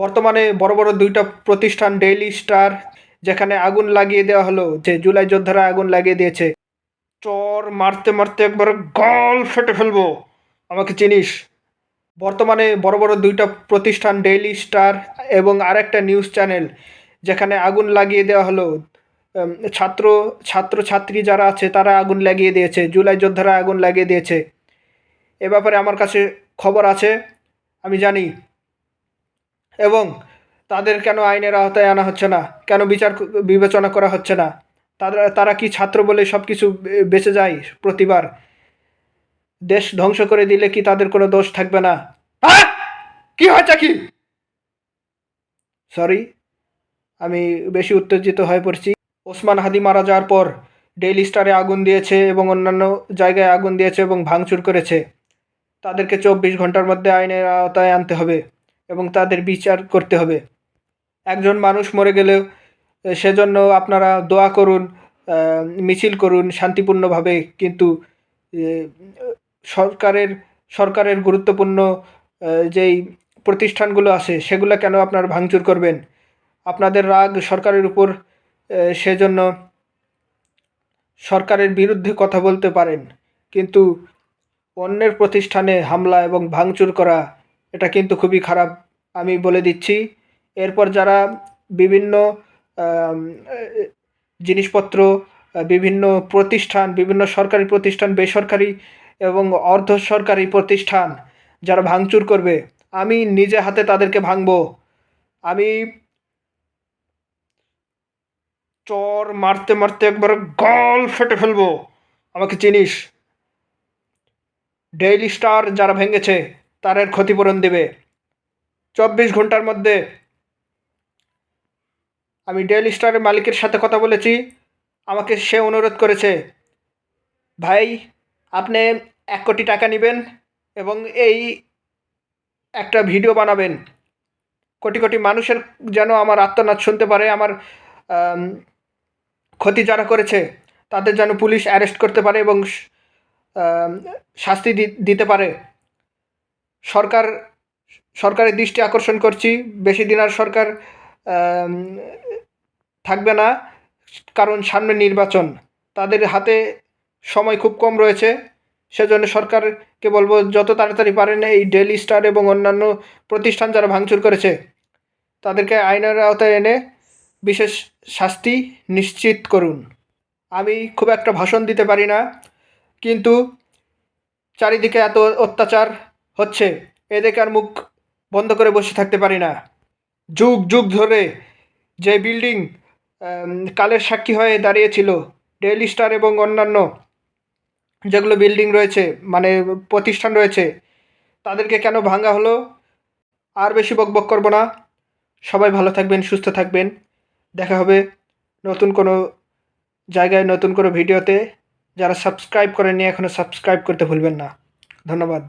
বর্তমানে বড় বড় দুইটা প্রতিষ্ঠান ডেইলি স্টার যেখানে আগুন লাগিয়ে দেওয়া হলো, যে জুলাই যোদ্ধারা আগুন লাগিয়ে দিয়েছে। চর মারতে মারতে একবার গল ফেটে ফেলব। আমাকে চিনিস? বর্তমানে বড় বড় দুইটা প্রতিষ্ঠান ডেইলি স্টার এবং আরেকটা নিউজ চ্যানেল, যেখানে আগুন লাগিয়ে দেওয়া হলো। ছাত্র ছাত্র ছাত্রী যারা আছে, তারা আগুন লাগিয়ে দিয়েছে। জুলাই যোদ্ধারা আগুন লাগিয়ে দিয়েছে। এ ব্যাপারে আমার কাছে খবর আছে। আমি জানি এবং তাদের কেন আইনের আওতায় আনা হচ্ছে না? কেন বিচার বিবেচনা করা হচ্ছে না? তারা তারা কি ছাত্র বলে সব কিছু বেঁচে যায় প্রতিবার? দেশ ধ্বংস করে দিলে কি তাদের কোনো দোষ থাকবে না? আহ! কি হয়েছে কি? সরি, আমি বেশি উত্তেজিত হয়ে পড়ছি। ওসমান হাদি মারা যাওয়ার পর ডেইলি স্টারে আগুন দিয়েছে এবং অন্যান্য জায়গায় আগুন দিয়েছে এবং ভাঙচুর করেছে। তাদেরকে চব্বিশ ঘণ্টার মধ্যে আইনের আওতায় আনতে হবে। এবং তাদের বিচার করতে হবে। একজন মানুষ মরে গেলেও সেজন্য আপনারা দোয়া করুন মিছিল করুন শান্তিপূর্ণভাবে, কিন্তু সরকারের সরকারের গুরুত্বপূর্ণ যেই প্রতিষ্ঠানগুলো আছে, সেগুলো কেন আপনারা ভাঙচুর করবেন? আপনাদের রাগ সরকারের উপর সেজন্য সরকারের বিরুদ্ধে কথা বলতে পারেন, কিন্তু অন্যের প্রতিষ্ঠানে হামলা এবং ভাঙচুর করা এটা কিন্তু খুবই খারাপ, আমি বলে দিচ্ছি। এরপর যারা বিভিন্ন জিনিসপত্র, বিভিন্ন প্রতিষ্ঠান, বিভিন্ন সরকারি প্রতিষ্ঠান, বেসরকারি এবং অর্ধ সরকারি প্রতিষ্ঠান যারা ভাঙচুর করবে, আমি নিজে হাতে তাদেরকে ভাঙবো। আমি চর মারতে মারতে একবার গল ফেটে ফেলব। আমাকে চিনিস? ডেইলি স্টার যারা ভেঙেছে তাদের ক্ষতিপূরণ দেবে। চব্বিশ ঘণ্টার মধ্যে আমি ডেইলি স্টারের মালিকের সাথে কথা বলেছি। আমাকে সে অনুরোধ করেছে, ভাই, আপনি এক কোটি টাকা নেবেন এবং এই একটা ভিডিও বানাবেন। কোটি কোটি মানুষের যেন আমার আত্মনাদ শুনতে পারে, আমার ক্ষতি যারা করেছে, তাদের যেন পুলিশ অ্যারেস্ট করতে পারে এবং শাস্তি দিতে পারে। সরকার, সরকারের দৃষ্টি আকর্ষণ করছি। বেশি দিন আর সরকার থাকবে না, কারণ সামনে নির্বাচন। তাদের হাতে সময় খুব কম রয়েছে। সেজন্য সরকারকে বলব, যত তাড়াতাড়ি পারেন এই ডেলি স্টার এবং অন্যান্য প্রতিষ্ঠান যারা ভাঙচুর করেছে, তাদেরকে আইনের আওতায় এনে বিশেষ শাস্তি নিশ্চিত করুন। আমি খুব একটা ভাষণ দিতে পারি না, কিন্তু চারিদিকে এত অত্যাচার হচ্ছে এদিকে আর মুখ বন্ধ করে বসে থাকতে পারি না। যুগ যুগ ধরে যে বিল্ডিং কালের সাক্ষী হয়ে দাঁড়িয়েছিল, ডেইলি স্টার এবং অন্যান্য যেগুলো বিল্ডিং রয়েছে মানে প্রতিষ্ঠান রয়েছে, তাদেরকে কেন ভাঙা হলো? আর বেশি বকবক করব না। সবাই ভালো থাকবেন, সুস্থ থাকবেন। দেখা হবে নতুন কোনো জায়গায়, নতুন কোনো ভিডিওতে। যারা সাবস্ক্রাইব করেননি এখনও সাবস্ক্রাইব করতে ভুলবেন না। ধন্যবাদ।